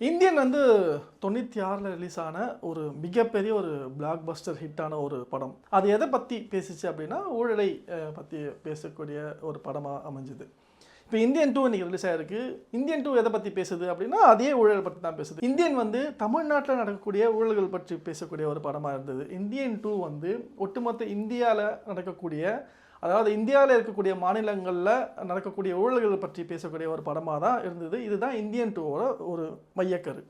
Indian வந்து தொண்ணூற்றி ஆறில் ரிலீஸ் ஆன ஒரு மிகப்பெரிய ஒரு பிளாக் பஸ்டர் ஹிட்டான ஒரு படம். அது எதை பற்றி பேசிச்சு அப்படின்னா ஊழலை பற்றி பேசக்கூடிய ஒரு படமாக அமைஞ்சுது. இப்போ இந்தியன் டூ இன்றைக்கி ரிலீஸ் ஆகிருக்கு இந்தியன் டூ எதை பற்றி பேசுது அப்படின்னா அதே ஊழல் பற்றி தான் பேசுது. இந்தியன் வந்து தமிழ்நாட்டில் நடக்கக்கூடிய ஊழல்கள் பற்றி பேசக்கூடிய ஒரு படமாக இருந்தது. இந்தியன் டூ வந்து ஒட்டுமொத்த இந்தியாவில் நடக்கக்கூடிய அதாவது இந்தியாவில் இருக்கக்கூடிய மாநிலங்களில் நடக்கக்கூடிய ஊழல்கள் பற்றி பேசக்கூடிய ஒரு படமாக தான் இருந்தது. இதுதான் இந்தியன் டூவோட ஒரு மையக்கரு.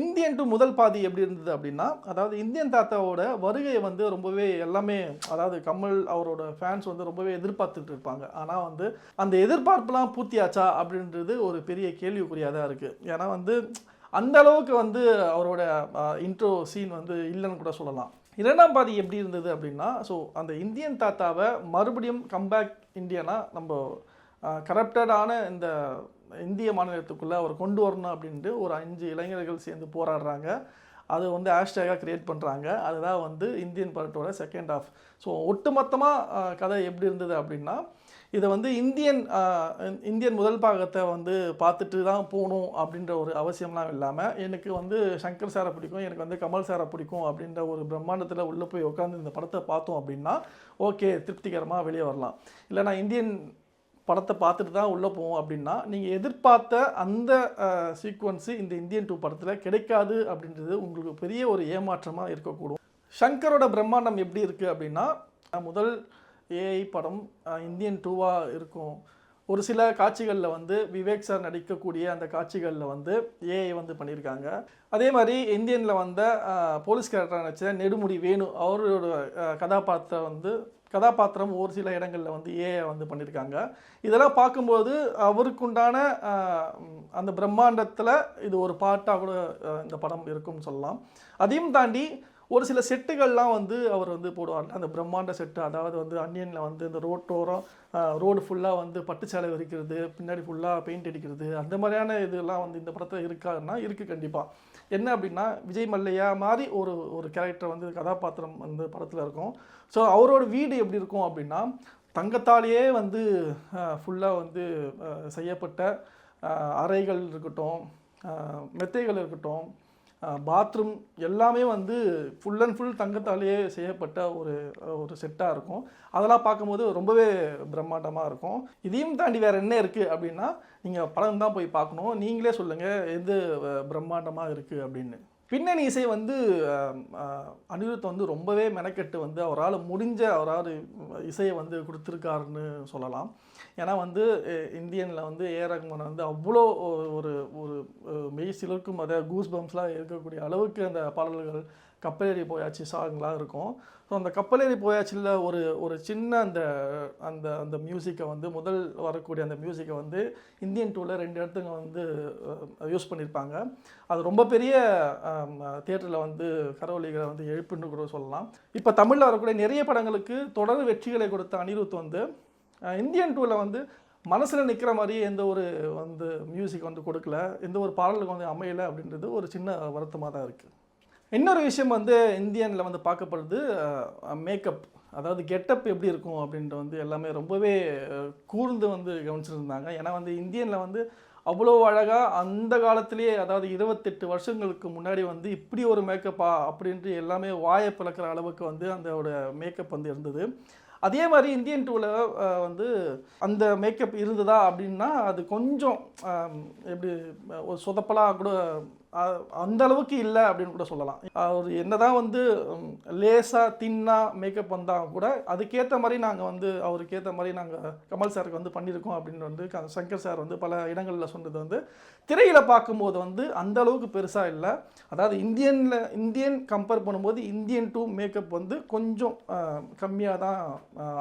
இந்தியன் டூ முதல் பாதி எப்படி இருந்தது அப்படின்னா அதாவது இந்தியன் தாத்தாவோட வருகையை வந்து ரொம்பவே எல்லாமே அதாவது கமல் அவரோட ஃபேன்ஸ் வந்து ரொம்பவே எதிர்பார்த்துட்டு இருப்பாங்க. ஆனால் வந்து அந்த எதிர்பார்ப்புலாம் பூர்த்தியாச்சா அப்படின்றது ஒரு பெரிய கேள்விக்குறியாக தான் இருக்குது ஏன்னா வந்து அந்த அளவுக்கு வந்து அவரோட இன்ட்ரோ சீன் வந்து இல்லைன்னு கூட சொல்லலாம். இரண்டாம் பாதி எப்படி இருந்தது அப்படின்னா ஸோ அந்த இந்தியன் தாத்தாவை மறுபடியும் கம்பேக் இந்தியனா நம்ம கரப்டடான இந்த இந்திய மாநிலத்துக்குள்ளே அவர் கொண்டு வரணும் அப்படின்ட்டு ஒரு அஞ்சு இளைஞர்கள் சேர்ந்து போராடுறாங்க. அது வந்து ஹேஷ்டேகாக க்ரியேட் பண்ணுறாங்க அதுதான் வந்து இந்தியன் படத்தோட செகண்ட் ஆஃப் ஸோ ஒட்டுமொத்தமாக கதை எப்படி இருந்தது அப்படின்னா இதை வந்து இந்தியன் இந்தியன் முதல் பாகத்தை வந்து பார்த்துட்டு தான் போகணும் அப்படின்ற ஒரு அவசியம்லாம் இல்லாமல் எனக்கு வந்து சங்கர் சாரை பிடிக்கும் எனக்கு வந்து கமல் சாரை பிடிக்கும் அப்படின்ற ஒரு பிரம்மாண்டத்தில் உள்ளே போய் உட்காந்து இந்த படத்தை பார்த்தோம் அப்படின்னா ஓகே திருப்திகரமாக வெளியே வரலாம். இல்லைனா இந்தியன் படத்தை பார்த்துட்டு தான் உள்ளே போவோம் அப்படின்னா நீங்கள் எதிர்பார்த்த அந்த சீக்வன்ஸு இந்த இந்தியன் டூ படத்தில் கிடைக்காது அப்படின்றது உங்களுக்கு பெரிய ஒரு ஏமாற்றமாக இருக்கக்கூடும். ஷங்கரோட பிரம்மாண்டம் எப்படி இருக்குது அப்படின்னா முதல் ஏஐ படம் இந்தியன் டூவாக இருக்கும். ஒரு சில காட்சிகளில் வந்து விவேக் சார் நடிக்கக்கூடிய அந்த காட்சிகளில் வந்து ஏஐ வந்து பண்ணியிருக்காங்க அதே மாதிரி இந்தியனில் வந்த போலீஸ் கேரக்டர் நடிச்ச நெடுமுடி வேணு அவரோட கதாபாத்திரம் வந்து கதாபாத்திரம் ஒரு சில இடங்களில் வந்து ஏஐ வந்து பண்ணியிருக்காங்க இதெல்லாம் பார்க்கும்போது அவருக்குண்டான அந்த பிரம்மாண்டத்தில் இது ஒரு பாட்டாக கூட இந்த படம் இருக்கும்னு சொல்லலாம். அதையும் தாண்டி ஒரு சில செட்டுகள்லாம் வந்து அவர் வந்து போடுவார். அந்த பிரம்மாண்ட செட்டு அதாவது வந்து அன்னியனில் வந்து இந்த ரோட்டோரம் ரோடு ஃபுல்லாக வந்து பட்டு விரிக்கிறது பின்னாடி ஃபுல்லாக பெயிண்ட் அடிக்கிறது அந்த மாதிரியான இதெல்லாம் வந்து இந்த படத்தில் இருக்காருன்னா இருக்குது கண்டிப்பாக என்ன அப்படின்னா விஜய் மல்லையா மாதிரி ஒரு ஒரு கேரக்டர் வந்து கதாபாத்திரம் வந்து படத்தில் இருக்கும். ஸோ அவரோட வீடு எப்படி இருக்கும் அப்படின்னா தங்கத்தாலேயே வந்து ஃபுல்லாக வந்து செய்யப்பட்ட அறைகள் இருக்கட்டும் மெத்தைகள் இருக்கட்டும் பாத்ரூம் எல்லாமே வந்து ஃபுல் அண்ட் ஃபுல் தங்கத்தாலேயே செய்யப்பட்ட ஒரு ஒரு செட்டாக இருக்கும். அதெல்லாம் பார்க்கும்போது ரொம்பவே பிரம்மாண்டமாக இருக்கும். இதையும் தாண்டி வேறு என்ன இருக்குது அப்படின்னா நீங்கள் படம் தான் போய் பார்க்கணும். நீங்களே சொல்லுங்கள் எது பிரம்மாண்டமாக இருக்குது அப்படின்னு. பின்னணி இசை வந்து அனிருத் வந்து ரொம்பவே மெனக்கெட்டு வந்து அவரால் முடிஞ்ச அவரால் இசையை வந்து கொடுத்துருக்காருன்னு சொல்லலாம். ஏன்னா வந்து இந்தியனில் வந்து ஏ. ரகுமான் வந்து அவ்வளோ ஒரு ஒரு மெய் சிலருக்கும் அதை கூஸ் பம்ப்ஸ்லாம் இருக்கக்கூடிய அளவுக்கு அந்த பாடல்கள் கப்பலேறி போயாச்சு சாங்லாம் இருக்கும். ஸோ அந்த கப்பலேறி போயாச்சில் ஒரு ஒரு சின்ன அந்த அந்த அந்த மியூசிக்கை வந்து முதல் வரக்கூடிய அந்த மியூசிக்கை வந்து இந்தியன் டூவில் ரெண்டு இடத்துங்க வந்து யூஸ் பண்ணியிருப்பாங்க அது ரொம்ப பெரிய தியேட்டரில் வந்து கரவொலிகளை வந்து எழுப்புன்னு கூட சொல்லலாம். இப்போ தமிழில் வரக்கூடிய நிறைய படங்களுக்கு தொடர் வெற்றிகளை கொடுத்த அனிருத் வந்து இந்தியன் டூவில் வந்து மனசில் நிற்கிற மாதிரி எந்த ஒரு வந்து மியூசிக் வந்து கொடுக்கல. எந்த ஒரு பாடலுக்கு வந்து அமையலை அப்படின்றது ஒரு சின்ன வருத்தமாக தான் இருக்குது இன்னொரு விஷயம் வந்து இந்தியனில் வந்து பார்க்கப்படுறது மேக்கப் அதாவது கெட்டப் எப்படி இருக்கும் அப்படின்ட்டு வந்து எல்லாமே ரொம்பவே கூர்ந்து வந்து கவனிச்சிருந்தாங்க. ஏன்னா வந்து இந்தியனில் வந்து அவ்வளோ அழகாக அந்த காலத்திலேயே அதாவது இருபத்தெட்டு வருஷங்களுக்கு முன்னாடி வந்து இப்படி ஒரு மேக்கப்பா அப்படின்ட்டு எல்லாமே வாயை பிளக்கிற அளவுக்கு வந்து அதோட மேக்கப் வந்து இருந்தது. அதே மாதிரி இந்தியன் டூவில் வந்து அந்த மேக்கப் இருந்ததா அப்படின்னா அது கொஞ்சம் எப்படி ஒரு சொதப்பலாக கூட அந்த அளவுக்கு இல்லை அப்படின்னு கூட சொல்லலாம். அவர் என்னதான் வந்து லேசாக தின்னாக மேக்கப் வந்தால் கூட அதுக்கேற்ற மாதிரி நாங்கள் வந்து அவருக்கு ஏற்ற மாதிரி நாங்கள் கமல் சாருக்கு வந்து பண்ணியிருக்கோம் அப்படின்னு வந்து சங்கர் சார் வந்து பல இடங்களில் சொன்னது வந்து திரையில் பார்க்கும்போது வந்து அந்த அளவுக்கு பெருசாக இல்லை. அதாவது இந்தியனில் இந்தியன் கம்பேர் பண்ணும்போது இந்தியன் டூ மேக்கப் வந்து கொஞ்சம் கம்மியாக தான்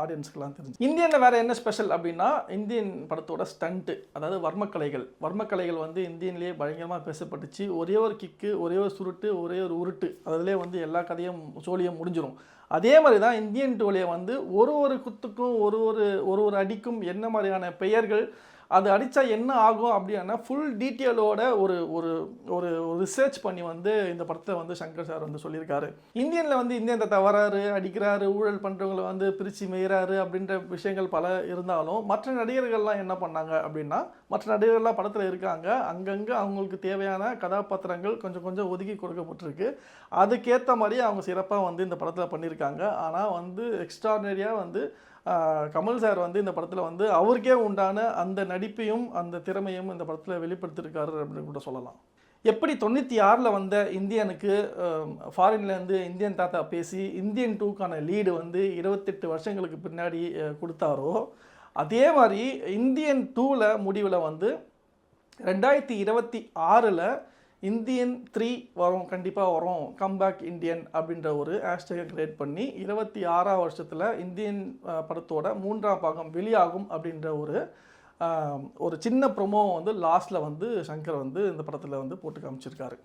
ஆடியன்ஸ்க்கெலாம் தெரிஞ்சு. இந்தியனில் வேறு என்ன ஸ்பெஷல் அப்படின்னா இந்தியன் படத்தோட ஸ்டண்ட்டு அதாவது வர்மக்கலைகள். வர்மக்கலைகள் வந்து இந்தியன்லேயே பயங்கரமாக பேசப்பட்டுச்சு. ஒரு ஒரே ஒரு கிக்கு ஒரே ஒரு சுருட்டு ஒரே ஒரு உருட்டு. அதிலே வந்து எல்லா கதையும் சோழியும் முடிஞ்சிடும் அதே மாதிரி தான் இந்தியன் டோலியை வந்து ஒரு ஒரு குத்துக்கும் ஒரு ஒரு ஒரு ஒரு அடிக்கும் என்ன மாதிரியான பெயர்கள் அது அடித்தா என்ன ஆகும் அப்படின்னா ஃபுல் டீட்டெயிலோட ஒரு ஒரு ஒரு ரிசர்ச் பண்ணி வந்து இந்த படத்தை வந்து சங்கர் சார் வந்து சொல்லியிருக்காரு. இந்தியனில் வந்து இந்தியன் தாத்தா வராரு அடிக்கிறாரு ஊழல் பண்ணுறவங்களை வந்து பிரித்து மெய்கிறாரு அப்படின்ற விஷயங்கள் பல இருந்தாலும் மற்ற நடிகர்கள்லாம் என்ன பண்ணாங்க அப்படின்னா மற்ற நடிகர்கள்லாம் படத்தில் இருக்காங்க. அங்கங்கே அவங்களுக்கு தேவையான கதாபாத்திரங்கள் கொஞ்சம் கொஞ்சம் ஒதுக்கி கொடுக்கப்பட்டிருக்கு. அதுக்கேற்ற மாதிரி அவங்க சிறப்பாக வந்து இந்த படத்தில் பண்ணியிருக்காங்க. ஆனால் வந்து எக்ஸ்ட்ராடனரியாக வந்து கமல் சார் வந்து இந்த படத்தில் வந்து அவருக்கே உண்டான அந்த நடிப்பையும் அந்த திறமையும் இந்த படத்தில் வெளிப்படுத்தியிருக்காரு அப்படின்னு கூட சொல்லலாம். எப்படி தொண்ணூற்றி ஆறில் வந்த இந்தியனுக்கு ஃபாரின்லேருந்து இந்தியன் தாத்தா பேசி இந்தியன் டூக்கான லீடு வந்து இருபத்தெட்டு வருஷங்களுக்கு பின்னாடி கொடுத்தாரோ அதே மாதிரி இந்தியன் டூவில் முடிவில் வந்து ரெண்டாயிரத்தி இருபத்தி ஆறில் இந்தியன் த்ரீ வரும் கண்டிப்பாக வரும். கம்பேக் இந்தியன் அப்படின்ற ஒரு ஹேஷ்டேகை கிரியேட் பண்ணி இருபத்தி ஆறாம் வருஷத்தில் இந்தியன் படத்தோட மூன்றாம் பாகம் வெளியாகும் அப்படின்ற ஒரு ஒரு சின்ன ப்ரொமோ வந்து லாஸ்ட்டில் வந்து சங்கர் வந்து இந்த படத்தில் வந்து போட்டு காமிச்சிருக்காரு.